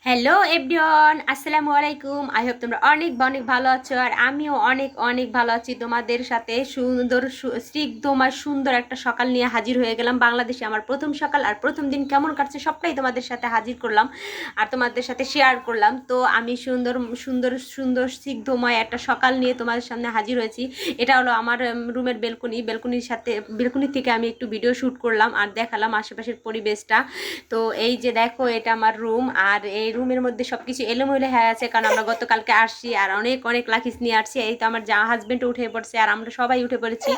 Hello everyone আসসালামু আলাইকুম I hope তোমরা অনেক অনেক ভালো আছো, আর আমিও অনেক অনেক ভালো আছি। তোমাদের সাথে সুন্দর, সু- স্নিগ্ধময় সুন্দর একটা সকাল নিয়ে হাজির হয়ে গেলাম। বাংলাদেশে আমার প্রথম সকাল, আর প্রথম দিন কেমন কাটছে সবটাই তোমাদের সাথে হাজির করলাম, আর তোমাদের সাথে শেয়ার করলাম। তো আমি সুন্দর সুন্দর সুন্দর স্নিগ্ধময় একটা সকাল নিয়ে তোমাদের সামনে হাজির হয়েছি। এটা হলো আমার রুমের বেলকনি বেলকনির সাথে বেলকনি থেকে আমি একটু ভিডিও শ্যুট করলাম, আর দেখালাম আশেপাশের পরিবেশটা। তো এই যে দেখো, এটা আমার রুম আর এই রুমের মধ্যে সব কিছু এলোমেলো হয়ে আছে, কারণ আমরা গতকালকে আসছি আর অনেক অনেক লাখিস নিয়ে আসছি। এই তো আমার যা হাজব্যান্ড উঠে পড়ছে আর আমরা সবাই উঠে পড়েছি।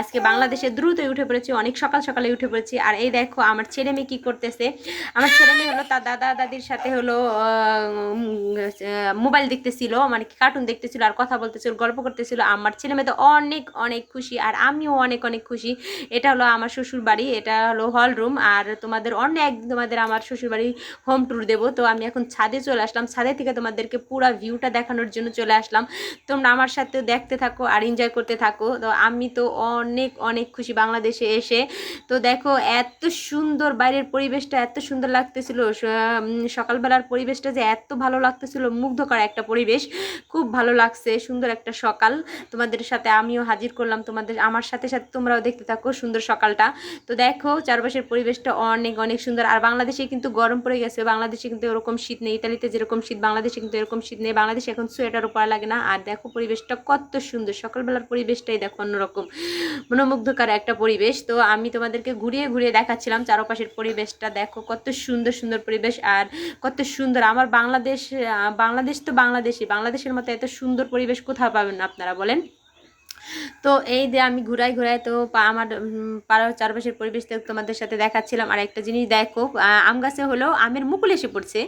আজকে বাংলাদেশে দ্রুতই উঠে পড়েছি, অনেক সকাল সকালে উঠে পড়েছি। আর এই দেখো, আমার ছেলে মেয়ে কী করতেছে? আমার ছেলে মেয়ে হলো তার দাদা দাদির সাথে হলো মোবাইল দেখতেছিল মানে কার্টুন দেখতেছিল আর কথা বলতেছিল, গল্প করতেছিল। আমার ছেলে মেয়ে তো অনেক অনেক খুশি আর আমিও অনেক অনেক খুশি। এটা হলো আমার শ্বশুর বাড়ি এটা হলো হল রুম আর তোমাদের অনেক, তোমাদের আমার শ্বশুর বাড়ি হোম ট্যুর দেবো। তো আমি এখন ছাদে চলে আসলাম। ছাদে থেকে তোমাদেরকে পুরো ভিউটা দেখানোর জন্য চলে আসলাম। তোমরা আমার সাথে দেখতে থাকো আর এনজয় করতে থাকো। তো আমি তো অনেক অনেক খুশি বাংলাদেশে এসে। তো দেখো, এত সুন্দর বাইরের পরিবেশটা, এত সুন্দর লাগতেছিল। সকালবেলার পরিবেশটা যে এত ভালো লাগতেছিল, মুগ্ধকর একটা পরিবেশ। খুব ভালো লাগছে, সুন্দর একটা সকাল। তোমাদের সাথে আমিও হাজির করলাম। তোমাদের, আমার সাথে সাথে তোমরাও দেখতে থাকো সুন্দর সকালটা। তো দেখো, চারপাশের পরিবেশটা অনেক অনেক সুন্দর। আর বাংলাদেশে কিন্তু গরম পড়ে গেছে। বাংলাদেশে কিন্তু এরকম শীত নেই, ইতালিতে যেরকম শীত, বাংলাদেশে কিন্তু এরকম শীত নেই, বাংলাদেশে এখন সোয়েটারও পরা লাগে না। আর দেখো পরিবেশটা কত সুন্দর, সকালবেলার পরিবেশটাই দেখো অন্যরকম, মনোমুগ্ধকর একটা পরিবেশ। তো আমি তোমাদেরকে ঘুরিয়ে ঘুরিয়ে দেখাচ্ছিলাম চারপাশের পরিবেশটা, দেখো কত সুন্দর সুন্দর পরিবেশ আর কত সুন্দর। আমার বাংলাদেশ বাংলাদেশ তো বাংলাদেশই, বাংলাদেশের মতো এত সুন্দর পরিবেশ কোথাও পাবেন আপনারা, বলেন। তো এই দিয়ে আমি ঘুরাই ঘুরাই তো আমার পাড়ার চারপাশের পরিবেশ তোমাদের সাথে দেখাচ্ছিলাম। আর একটা জিনিস দেখো আম গাছে হলো আমের মুকুল এসে পড়ছে।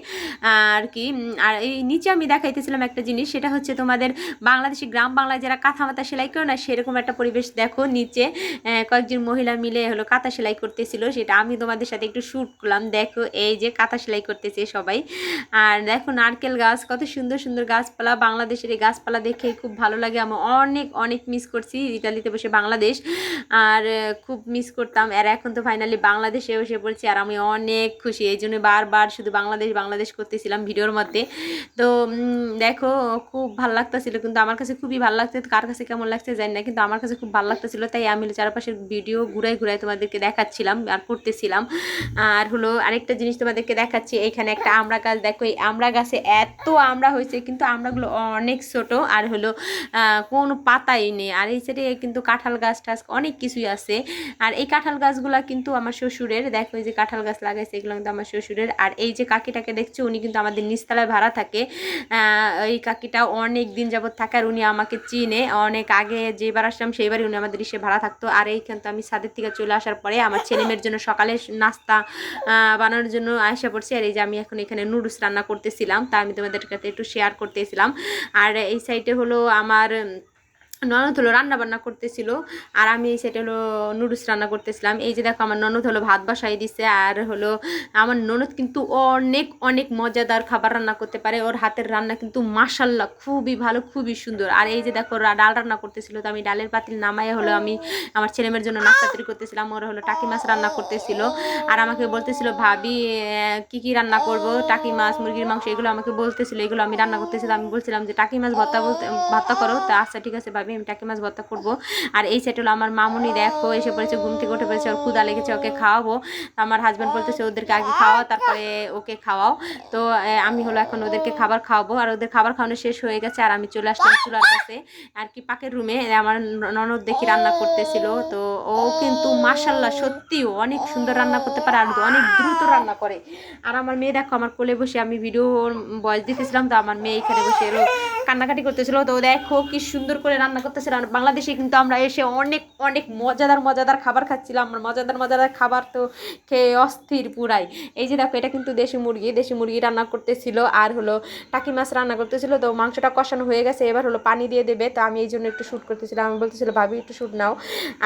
আর কি আর এই নিচে আমি দেখাইতেছিলাম একটা জিনিস, সেটা হচ্ছে তোমাদের বাংলাদেশি গ্রাম বাংলায় যারা কাঁথা মাথা সেলাই করে না, সেরকম একটা পরিবেশ দেখো নিচে। কয়েকজন মহিলা মিলে হলো কাঁথা সেলাই করতেছিল, সেটা আমি তোমাদের সাথে একটু শ্যুট করলাম। দেখো এই যে কাঁথা সেলাই করতেছে সবাই। আর দেখো নারকেল গাছ, কত সুন্দর সুন্দর গাছপালা, বাংলাদেশের এই গাছপালা দেখে খুব ভালো লাগে। আমার অনেক অনেক মিস করছি, ইতালিতে বসে বাংলাদেশ। আর খুব মিস করতাম। আর এখন তো ফাইনালি বাংলাদেশে বসে পড়ছি আর আমি অনেক খুশি। এই জন্য বারবার শুধু বাংলাদেশ বাংলাদেশ করতেছিলাম ভিডিওর মধ্যে। তো দেখো, খুব ভালো লাগতেছিল। কিন্তু আমার কাছে খুবই ভালো লাগছে। কার কাছে কেমন লাগছে জানি না। কিন্তু আমার কাছে খুব ভালো লাগতেছিল। তাই আমি চারপাশের ভিডিও ঘুরাই ঘুরাই তোমাদেরকে দেখাচ্ছিলাম আর করতেছিলাম। আর হলো আরেকটা জিনিস তোমাদেরকে দেখাচ্ছি। এখানে একটা আমরা গাছ। দেখো, এই আমড়া গাছে এত আমড়া হয়েছে। কিন্তু আমরাগুলো অনেক ছোট। আর হলো কোনো পাতাই নেই। আর এই সাইডে কিন্তু কাঁঠাল গাছ টাছ অনেক কিছুই আছে। আর এই কাঁঠাল গাছগুলা কিন্তু আমার শ্বশুরের, দেখো এই যে কাঁঠাল গাছ লাগাইছে, এগুলো কিন্তু আমার শ্বশুরের। আর এই যে কাকিটাকে দেখছ, উনি কিন্তু আমাদের নিচতলায় ভাড়া থাকে। এই কাকিটা অনেক দিন যাবত থাকে আর উনি আমাকে চিনে। অনেক আগে যেবার আসলাম, সেইবারই উনি আমাদের ইসে ভাড়া থাকতো। আর এইখান তো আমি ছাদের থেকে চলে আসার পরে আমার ছেলে মেয়ের জন্য সকালে নাস্তা বানানোর জন্য আসা পড়ছি। আর এই যে আমি এখন এখানে নুডলস রান্না করতেছিলাম, তা আমি তোমাদের কাছে একটু শেয়ার করতেছিলাম। আর এই সাইডে হলো আমার ননদ হলো রান্না বান্না করতেছিল, আর আমি সেটা হলো নুডলস রান্না করতেছিলাম। এই যে দেখো, আমার ননদ হলো ভাত বসাই দিছে, আর হলো আমার ননদ কিন্তু অনেক অনেক মজাদার খাবার রান্না করতে পারে। ওর হাতের রান্না কিন্তু মাসাল্লাহ খুবই ভালো, খুবই সুন্দর। আর এই যে দেখো ডাল রান্না করতেছিল, তো আমি ডালের পাতিল নামাই হলো আমি আমার ছেলেমেয়ের জন্য নাস্তা তৈরি করতেছিলাম। ওরা হলো টাকি মাছ রান্না করতেছিল। আর আমাকে বলতেছিল, ভাবি কি কি রান্না করব? টাকি মাছ, মুরগির মাংস, এগুলো আমাকে বলতেছিল, এগুলো আমি রান্না করতেছিলাম। আমি বলছিলাম যে, টাকি মাছ ভর্তা বলতে, ভর্তা করো, তা আচ্ছা ঠিক আছে ভাবি। আমি টাকি মাছ ভর্তা করব। আর এই সেট হলো আমার মামুনি, দেখো, এসে পড়েছে ঘুম থেকে উঠে পড়েছে ওর ক্ষুদা লেগেছে, ওকে খাওয়াবো। আমার হাজব্যান্ড বলতেছে, ওদেরকে আগে খাওয়াও, তারপরে ওকে খাওয়াও। তো আমি হলো এখন ওদেরকে খাবার খাওয়াবো। আর ওদের খাবার খাওয়ানো শেষ হয়ে গেছে, আর আমি চলে আসলাম চুলার কাছে। আর কি, পাকের রুমে আমার ননদ দেখি রান্না করতেছিল। তো ও কিন্তু মাসাল্লাহ সত্যি অনেক সুন্দর রান্না করতে পারে আর অনেক দ্রুত রান্না করে। আর আমার মেয়ে, দেখো, আমার কোলে বসে আমি ভিডিও ভয়েস দিতেছিলাম, তো আমার মেয়ে এখানে বসে এলো, কান্নাকাটি করতেছিল। তো দেখো, কি সুন্দর করে রান্না করতেছিল আর বাংলাদেশে কিন্তু আমরা এসে অনেক অনেক মজাদার মজাদার খাবার খাচ্ছিলাম। আর মজাদার মজাদার খাবার তো খেয়ে অস্থির পুরাই। এই যে দেখো, এটা কিন্তু দেশি মুরগি দেশি মুরগি রান্না করতেছিল। আর হলো টাকি মাছ রান্না করতেছিল, তো মাংসটা কষানো হয়ে গেছে। এবার হলো পানি দিয়ে দেবে, তো আমি এই জন্য একটু শ্যুট করতেছিলাম। আমি বলতেছিল, ভাবি, একটু শ্যুট নাও।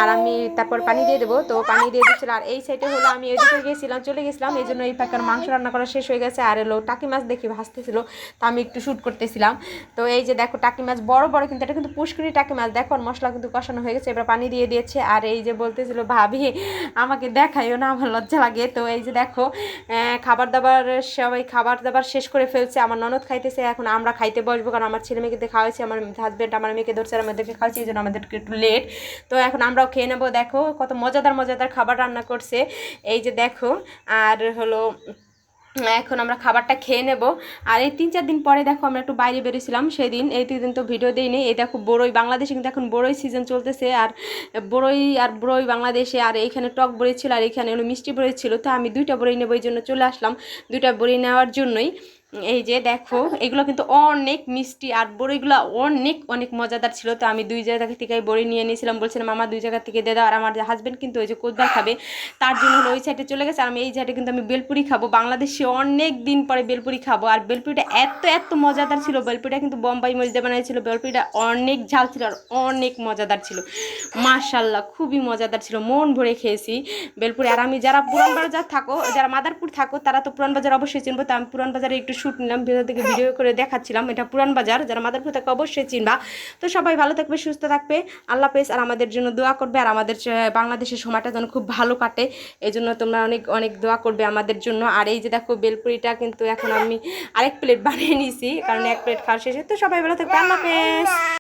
আর আমি তারপর পানি দিয়ে দেবো, তো পানি দিয়ে দিচ্ছিল আর এই সাইডে হলো আমি ওইদিকে গিয়েছিলাম চলে গেছিলাম। এই জন্য এই পাকার মাংস রান্না করা শেষ হয়ে গেছে। আর হলো টাকি মাছ দেখি ভাসতেছিল, তো আমি একটু শ্যুট করতেছিলাম। তো এই যে দেখো, টাকি মাছ বড় বড়, কিন্তু এটা কিন্তু পুষ্করি টাকি মাছ দেখো মশলা কিন্তু কষানো হয়ে গেছে, এবার পানি দিয়ে দিয়েছে। আর এই যে বলতেছিল, ভাবি, আমাকে দেখাইও না, আমার লজ্জা লাগে। তো এই যে দেখো খাবার দাবার, সবাই খাবার দাবার শেষ করে ফেলছে। আমার ননদ খাইতেছে, এখন আমরা খাইতে বসবো, কারণ আমার ছেলে মেয়েকে খাওয়াইছি, আমার হাজব্যান্ড আমার মেয়েকে ধরছে আমাদেরকে খাওয়াচ্ছি এই জন্য আমাদেরকে একটু লেট তো এখন আমরাও খেয়ে নেব। দেখো, কত মজাদার মজাদার খাবার রান্না করছে। এই যে দেখো, আর হলো এখন আমরা খাবারটা খেয়ে নেব। আর এই তিন চার দিন পরে দেখো আমরা একটু বাইরে বেরিয়েছিলাম, সেদিন এই তিন দিন তো ভিডিও দিইনি। এই দেখো বড়ই বাংলাদেশে কিন্তু এখন বড়ই সিজন চলতেছে আর বড়ই আর বড়ই বাংলাদেশে আর এইখানে টক বড়ি ছিল আর এখানে হলো মিষ্টি বড়ি ছিল। তো আমি দুইটা বড়ি নেব, এই জন্য চলে আসলাম। দুইটা বড়ি নেওয়ার জন্যই। এই যে দেখো, এগুলো কিন্তু অনেক মিষ্টি আর বড়িগুলো অনেক অনেক মজাদার ছিল। তো আমি দুই জায়গা থেকে বড়ি নিয়ে নিয়েছিলাম বলছিলাম আমার দুই জায়গা থেকে দিয়ে দাও। আর আমার হাজব্যান্ড কিন্তু ওই যে কোদবার খাবে, তার জন্য হলো ওই সাইডে চলে গেছে। আর আমি এই সাইডে কিন্তু আমি বেলপুরি খাব। বাংলাদেশে অনেক দিন পরে বেলপুরি খাব। আর বেলপুরিটা এত এত মজাদার ছিল। বেলপুরিটা কিন্তু বোম্বাই দিয়ে বানিয়েছিল বেলপুরিটা অনেক ঝাল ছিল আর অনেক মজাদার ছিল। মাশাল্লাহ খুবই মজাদার ছিল। মন ভরে খেয়েছি বেলপুরি। আর আমি যারা পুরান বাজার থাকো, যারা মাদারপুর থাকো, তারা তো পুরান বাজার অবশ্যই চিনবো। তো আমি পুরান বাজারে একটু শ্যুট নিলাম ভিতর থেকে ভিডিও করে দেখাচ্ছিলাম। এটা পুরান বাজার যারা মাদারপুর থাকে অবশ্যই চিনবা। তো সবাই ভালো থাকবে সুস্থ থাকবে। আল্লাহ পেস আর আমাদের জন্য দোয়া করবে। আর আমাদের বাংলাদেশের সময়টা যেন খুব ভালো কাটে। এই জন্য তোমরা অনেক অনেক দোয়া করবে আমাদের জন্য। আর এই যে দেখো বেলপুরিটা কিন্তু এখন আমি আরেক প্লেট বানিয়ে নিয়েছি কারণ এক প্লেট খাওয়া শেষে। তো সবাই ভালো থাকবে আল্লাহ পেস